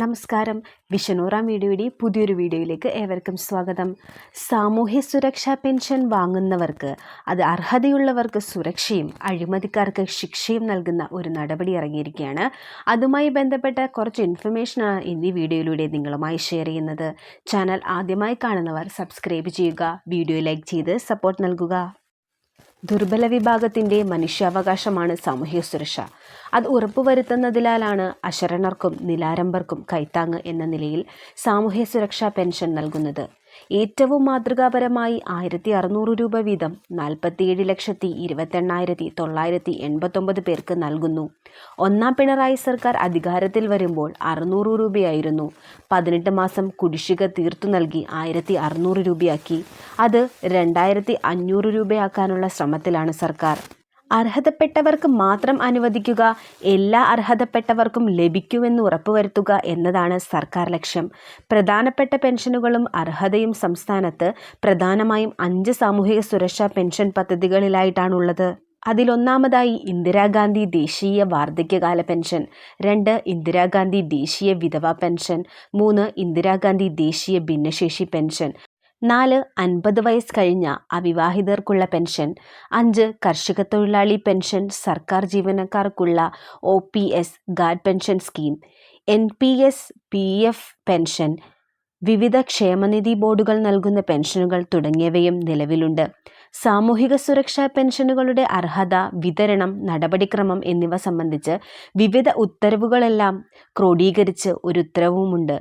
നമസ്കാരം. വിഷനൂറാം വീഡിയോയുടെ പുതിയൊരു വീഡിയോയിലേക്ക് ഏവർക്കും സ്വാഗതം. സാമൂഹ്യ സുരക്ഷാ പെൻഷൻ വാങ്ങുന്നവർക്ക് അത് അർഹതയുള്ളവർക്ക് സുരക്ഷയും അഴിമതിക്കാർക്ക് ശിക്ഷയും നൽകുന്ന ഒരു നടപടി ഇറങ്ങിയിരിക്കുകയാണ്. അതുമായി ബന്ധപ്പെട്ട കുറച്ച് ഇൻഫർമേഷനാണ് ഇന്ന് ഈ വീഡിയോയിലൂടെ നിങ്ങളുമായി ഷെയർ ചെയ്യുന്നത്. ചാനൽ ആദ്യമായി കാണുന്നവർ സബ്സ്ക്രൈബ് ചെയ്യുക വീഡിയോ ലൈക്ക് ചെയ്ത് സപ്പോർട്ട് നൽകുക. ദുർബല വിഭാഗത്തിന്റെ മനുഷ്യാവകാശമാണ് സാമൂഹ്യ സുരക്ഷ. അത് ഉറപ്പുവരുത്തുന്നതിലാണ് അശരണർക്കും നിലാരംബർക്കും കൈത്താങ്ങ് എന്ന നിലയിൽ സാമൂഹ്യ സുരക്ഷാ പെൻഷൻ നൽകുന്നത്. ഏറ്റവും മാതൃകാപരമായി ആയിരത്തി അറുന്നൂറ് രൂപ വീതം നാൽപ്പത്തിയേഴ് ലക്ഷത്തി ഇരുപത്തെണ്ണായിരത്തി തൊള്ളായിരത്തി എൺപത്തൊമ്പത് പേർക്ക് നൽകുന്നു. ഒന്നാം പിണറായി സർക്കാർ അധികാരത്തിൽ വരുമ്പോൾ അറുന്നൂറ് രൂപയായിരുന്നു. പതിനെട്ട് മാസം കുടിശ്ശിക തീർത്തു നൽകി ആയിരത്തി അറുന്നൂറ് രൂപയാക്കി. അത് രണ്ടായിരത്തി അഞ്ഞൂറ് രൂപയാക്കാനുള്ള ശ്രമത്തിലാണ് സർക്കാർ. അർഹതപ്പെട്ടവർക്ക് മാത്രം അനുവദിക്കുക എല്ലാ അർഹതപ്പെട്ടവർക്കും ലഭിക്കുമെന്ന് ഉറപ്പുവരുത്തുക എന്നതാണ് സർക്കാർ ലക്ഷ്യം. പ്രധാനപ്പെട്ട പെൻഷനുകളും അർഹതയും സംസ്ഥാനത്ത് പ്രധാനമായും അഞ്ച് സാമൂഹിക സുരക്ഷാ പെൻഷൻ പദ്ധതികളിലായിട്ടാണുള്ളത്. അതിലൊന്നാമതായി ഇന്ദിരാഗാന്ധി ദേശീയ വാർദ്ധക്യകാല പെൻഷൻ രണ്ട് ഇന്ദിരാഗാന്ധി ദേശീയ വിധവാ പെൻഷൻ മൂന്ന് ഇന്ദിരാഗാന്ധി ദേശീയ ഭിന്നശേഷി പെൻഷൻ നാല് അൻപത് വയസ്സ് കഴിഞ്ഞ അവിവാഹിതർക്കുള്ള പെൻഷൻ അഞ്ച് കർഷക തൊഴിലാളി പെൻഷൻ സർക്കാർ ജീവനക്കാർക്കുള്ള O P S guard pension scheme N P S P F pension വിവിധ ക്ഷേമനിധി ബോർഡുകൾ നൽകുന്ന പെൻഷനുകൾ തുടങ്ങിയവയും നിലവിലുണ്ട്. സാമൂഹിക സുരക്ഷാ പെൻഷനുകളുടെ അർഹത വിതരണം നടപടിക്രമം എന്നിവ സംബന്ധിച്ച് വിവിധ ഉത്തരവുകളെല്ലാം ക്രോഡീകരിച്ച് ഒരു ഉത്തരവുമുണ്ട്.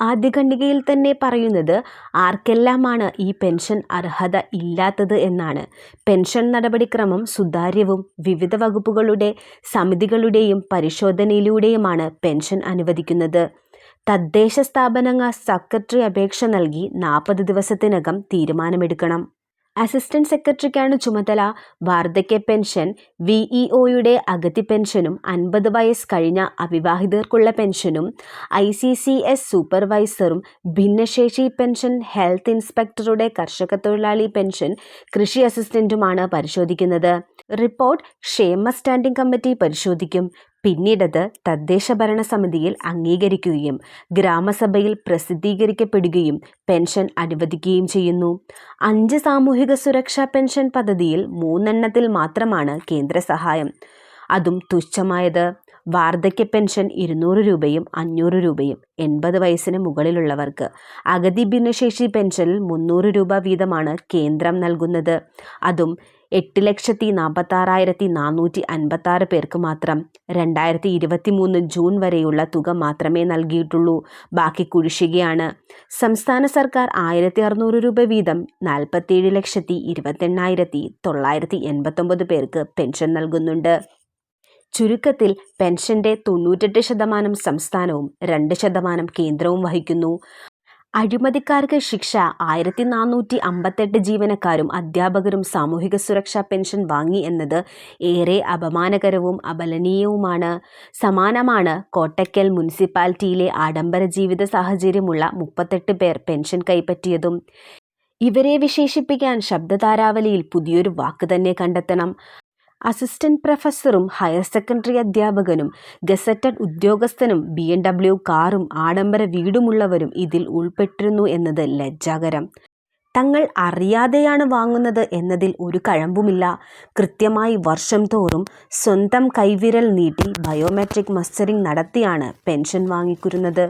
ആദ്യ ഖണ്ഡികയിൽ തന്നെ പറയുന്നത് ആർക്കെല്ലാമാണ് ഈ പെൻഷൻ അർഹത ഇല്ലാത്തത് എന്നാണ്. പെൻഷൻ നടപടിക്രമം സുതാര്യവും വിവിധ വകുപ്പുകളുടെ സമിതികളുടെയും പരിശോധനയിലൂടെയുമാണ് പെൻഷൻ അനുവദിക്കുന്നത്. തദ്ദേശ സ്ഥാപനങ്ങൾ സെക്രട്ടറി അപേക്ഷ നൽകി നാൽപ്പത് ദിവസത്തിനകം തീരുമാനമെടുക്കണം. അസിസ്റ്റന്റ് സെക്രട്ടറിക്കാണ് ചുമതല. വാർദ്ധക്യ പെൻഷൻ വിഇഒയുടെ അഗതി പെൻഷനും അൻപത് വയസ്സ് കഴിഞ്ഞ അവിവാഹിതർക്കുള്ള പെൻഷനും ഐ സി സി എസ് സൂപ്പർവൈസറും ഭിന്നശേഷി പെൻഷൻ ഹെൽത്ത് ഇൻസ്പെക്ടറുടെ കർഷക തൊഴിലാളി പെൻഷൻ കൃഷി അസിസ്റ്റന്റുമാണ് പരിശോധിക്കുന്നത്. റിപ്പോർട്ട് ക്ഷേമ സ്റ്റാൻഡിംഗ് കമ്മിറ്റി പരിശോധിക്കും. പിന്നീടത് തദ്ദേശ ഭരണ സമിതിയിൽ അംഗീകരിക്കുകയും ഗ്രാമസഭയിൽ പ്രസിദ്ധീകരിക്കപ്പെടുകയും പെൻഷൻ അനുവദിക്കുകയും ചെയ്യുന്നു. അഞ്ച് സാമൂഹിക സുരക്ഷാ പെൻഷൻ പദ്ധതിയിൽ മൂന്നെണ്ണത്തിൽ മാത്രമാണ് കേന്ദ്ര സഹായം അതും തുച്ഛമായത്. വാർദ്ധക്യ പെൻഷൻ ഇരുന്നൂറ് രൂപയും അഞ്ഞൂറ് രൂപയും എൺപത് വയസ്സിന് മുകളിലുള്ളവർക്ക്. അഗതി ഭിന്നശേഷി പെൻഷനിൽ മുന്നൂറ് രൂപ വീതമാണ് കേന്ദ്രം നൽകുന്നത്. അതും എട്ട് ലക്ഷത്തി നാൽപ്പത്താറായിരത്തി നാനൂറ്റി അൻപത്താറ് പേർക്ക് മാത്രം രണ്ടായിരത്തി ഇരുപത്തി മൂന്ന് ജൂൺ വരെയുള്ള തുക മാത്രമേ നൽകിയിട്ടുള്ളൂ. ബാക്കി കുടിശ്ശികയാണ് സംസ്ഥാന സർക്കാർ ആയിരത്തി അറുന്നൂറ് രൂപ വീതം നാൽപ്പത്തിയേഴ് ലക്ഷത്തി ഇരുപത്തെണ്ണായിരത്തി തൊള്ളായിരത്തി എൺപത്തൊമ്പത് പേർക്ക് പെൻഷൻ നൽകുന്നുണ്ട്. ചുരുക്കത്തിൽ പെൻഷന്റെ തൊണ്ണൂറ്റെട്ട് ശതമാനം സംസ്ഥാനവും രണ്ട് ശതമാനം കേന്ദ്രവും വഹിക്കുന്നു. അഴിമതിക്കാർക്ക് ശിക്ഷ. ആയിരത്തി നാനൂറ്റി അമ്പത്തെട്ട് ജീവനക്കാരും അധ്യാപകരും സാമൂഹിക സുരക്ഷാ പെൻഷൻ വാങ്ങി എന്നത് ഏറെ അപമാനകരവും അപലനീയവുമാണ് സമാനമാണ് കോട്ടയ്ക്കൽ മുനിസിപ്പാലിറ്റിയിലെ ആഡംബര ജീവിത സാഹചര്യമുള്ള മുപ്പത്തെട്ട് പേർ പെൻഷൻ കൈപ്പറ്റിയതും. ഇവരെ വിശേഷിപ്പിക്കാൻ ശബ്ദതാരാവലിയിൽ പുതിയൊരു വാക്ക് തന്നെ കണ്ടെത്തണം. അസിസ്റ്റന്റ് പ്രൊഫസറും ഹയർ സെക്കൻഡറി അധ്യാപകനും ഗസറ്റഡ് ഉദ്യോഗസ്ഥനും ബി എം ഡബ്ല്യു കാറും ആഡംബര വീടുമുള്ളവരും ഇതിൽ ഉൾപ്പെട്ടിരുന്നു എന്നത് ലജ്ജാകരം. തങ്ങൾ അറിയാതെയാണ് വാങ്ങുന്നത് എന്നതിൽ ഒരു കഴമ്പുമില്ല. കൃത്യമായി വർഷം തോറും സ്വന്തം കൈവിരൽ നീട്ടി ബയോമെട്രിക് മസ്റ്ററിംഗ് നടത്തിയാണ് പെൻഷൻ വാങ്ങിക്കുരുന്നത്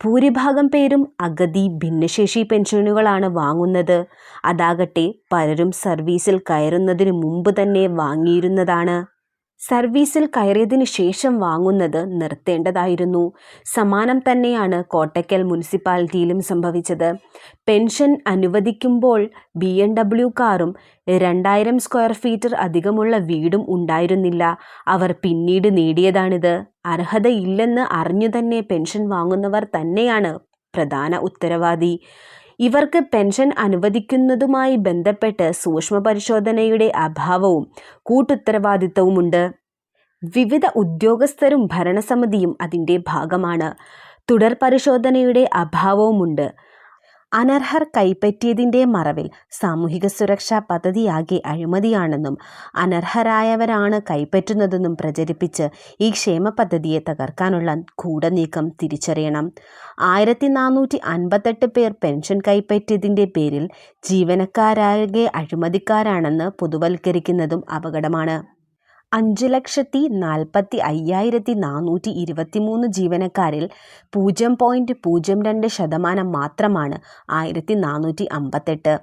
ഭൂരിഭാഗം പേരും അഗതി ഭിന്നശേഷി പെൻഷനുകളാണ് വാങ്ങുന്നത്. അതാകട്ടെ പലരും സർവീസിൽ കയറുന്നതിന് മുമ്പ് തന്നെ വാങ്ങിയിരുന്നതാണ്. സർവീസിൽ കയറിയതിനു ശേഷം വാങ്ങുന്നത് നിർത്തേണ്ടതായിരുന്നു. സമാനം തന്നെയാണ് കോട്ടയ്ക്കൽ മുനിസിപ്പാലിറ്റിയിലും സംഭവിച്ചത്. പെൻഷൻ അനുവദിക്കുമ്പോൾ ബി എം ഡബ്ല്യു കാറും രണ്ടായിരം സ്ക്വയർ ഫീറ്റർ അധികമുള്ള വീടും ഉണ്ടായിരുന്നില്ല. അവർ പിന്നീട് നേടിയതാണിത്. അർഹതയില്ലെന്ന് അറിഞ്ഞു തന്നെ പെൻഷൻ വാങ്ങുന്നവർ തന്നെയാണ് പ്രധാന ഉത്തരവാദി. ഇവർക്ക് പെൻഷൻ അനുവദിക്കുന്നതുമായി ബന്ധപ്പെട്ട് സൂക്ഷ്മ പരിശോധനയുടെ അഭാവവും കൂട്ടുത്തരവാദിത്തവുമുണ്ട് വിവിധ ഉദ്യോഗസ്ഥരും ഭരണസമിതിയും അതിന്റെ ഭാഗമാണ്. തുടർ പരിശോധനയുടെ അഭാവവുമുണ്ട്. അനർഹർ കൈപ്പറ്റിയതിന്റെ മറവിൽ സാമൂഹിക സുരക്ഷാ പദ്ധതിയാകെ അഴിമതിയാണെന്നും അനർഹരായവരാണ് കൈപ്പറ്റുന്നതെന്നും പ്രചരിപ്പിച്ച് ഈ ക്ഷേമ പദ്ധതിയെ തകർക്കാനുള്ള കൂടനീക്കം തിരിച്ചറിയണം. ആയിരത്തി നാനൂറ്റി അൻപത്തെട്ട് പേർ പെൻഷൻ കൈപ്പറ്റിയതിന്റെ പേരിൽ ജീവനക്കാരാകെ അഴിമതിക്കാരാണെന്ന് പൊതുവൽക്കരിക്കുന്നതും അപകടമാണ്. അഞ്ച് ലക്ഷത്തി നാൽപ്പത്തി അയ്യായിരത്തി നാനൂറ്റി ഇരുപത്തി മൂന്ന് ജീവനക്കാരിൽ പൂജ്യം പോയിന്റ് പൂജ്യം രണ്ട് ശതമാനം മാത്രമാണ് ആയിരത്തി നാനൂറ്റി അമ്പത്തെട്ട്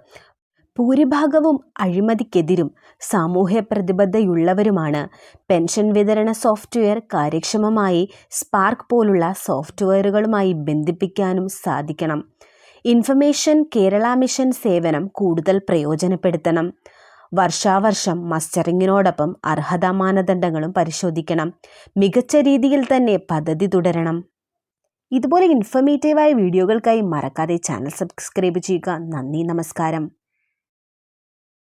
ഭൂരിഭാഗവും അഴിമതിക്കെതിരും സാമൂഹ്യ പ്രതിബദ്ധതയുള്ളവരുമാണ് പെൻഷൻ വിതരണ സോഫ്റ്റ്വെയർ കാര്യക്ഷമമായി സ്പാർക്ക് പോലുള്ള സോഫ്റ്റ്വെയറുകളുമായി ബന്ധിപ്പിക്കാനും സാധിക്കണം. ഇൻഫർമേഷൻ കേരള മിഷൻ സേവനം കൂടുതൽ പ്രയോജനപ്പെടുത്തണം. വർഷാവർഷം മസ്റ്ററിങ്ങിനോടൊപ്പം അർഹതാ മാനദണ്ഡങ്ങളും പരിശോധിക്കണം. മികച്ച രീതിയിൽ തന്നെ പദ്ധതി തുടരണം. ഇതുപോലെ ഇൻഫർമേറ്റീവായ വീഡിയോകൾക്കായി മറക്കാതെ ചാനൽ സബ്സ്ക്രൈബ് ചെയ്യുക. നന്ദി നമസ്കാരം.